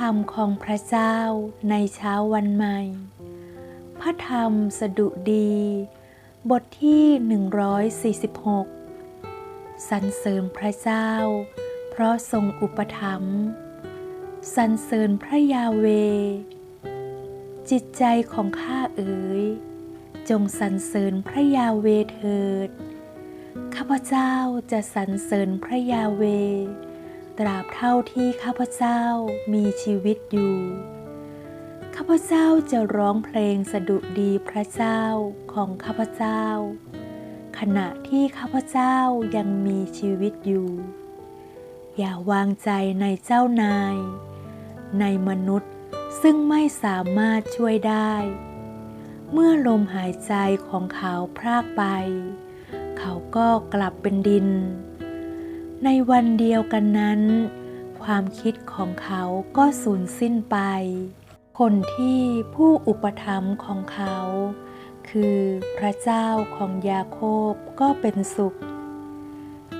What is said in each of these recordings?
รรมของพระเจ้าในเช้าวันใหม่ พระธรรมสดุดี บทที่ 146 สรรเสริญพระเจ้า เพราะทรงอุปถัมภ์ สรรเสริญพระยาเว จิตใจของข้าเอ๋ย จงสรรเสริญพระยาเวเถิด ข้าพเจ้าจะสรรเสริญพระยาเว ตราบเท่าที่ข้าพเจ้ามีชีวิตอยู่ ข้าพเจ้าจะร้องเพลงสดุดีพระเจ้าของข้าพเจ้า ขณะที่ข้าพเจ้ายังมีชีวิตอยู่ อย่าวางใจในเจ้านาย ในมนุษย์ซึ่งไม่สามารถช่วยได้ เมื่อลมหายใจของเขาพรากไป เขาก็กลับเป็นดิน ในวันเดียวกันนั้น ความคิดของเขาก็สูญสิ้นไป คนที่ผู้อุปถัมภ์ของเขา คือพระเจ้าของยาโคบก็เป็นสุข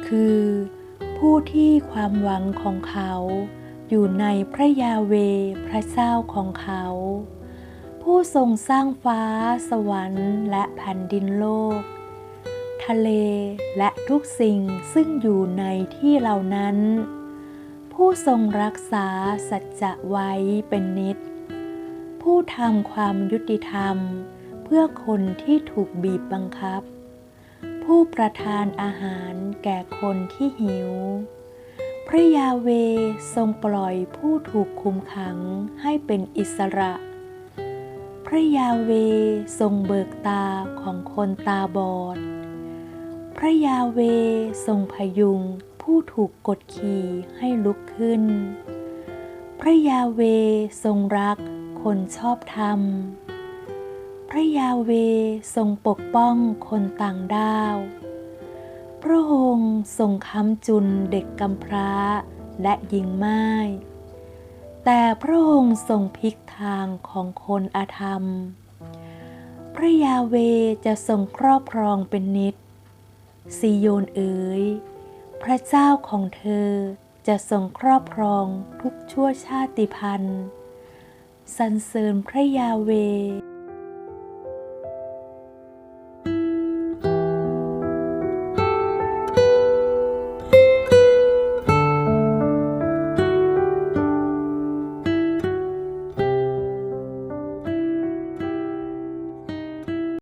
คือผู้ที่ความหวังของเขาอยู่ในพระยาเวพระเจ้าของเขา ผู้ทรงสร้างฟ้าสวรรค์และแผ่นดินโลก ทะเล และทุกสิ่งซึ่งอยู่ในที่เหล่านั้น ผู้ทรงรักษาสัจจะไว้เป็นนิจผู้ทำความยุติธรรม เพื่อคนที่ถูกบีบบังคับ ผู้ประทานอาหารแก่คนที่หิว พระยาเวทรงปล่อยผู้ถูกคุมขังให้เป็นอิสระพระยาเวทรงเบิกตาของคนตาบอด ระยาเวทรงพยุงผู้ถูกกดขี่ให้ลุกขึ้น พระยาเวทรงรักคนชอบธรรม พระยาเวทรงปกป้องคนต่างด้าว พระองค์ทรงค้ำจุนเด็กกำพร้าและหญิงไม้แต่พระองค์ทรงพลิกทางของคนอาธรรม พระยาเวจะทรงครอบครองเป็นนิจ ซีโยนเอ๋ยพระเจ้าของเธอจะทรงครอบครองทุกชั่วชาติพันธุ์สรรเสริญพระยาเว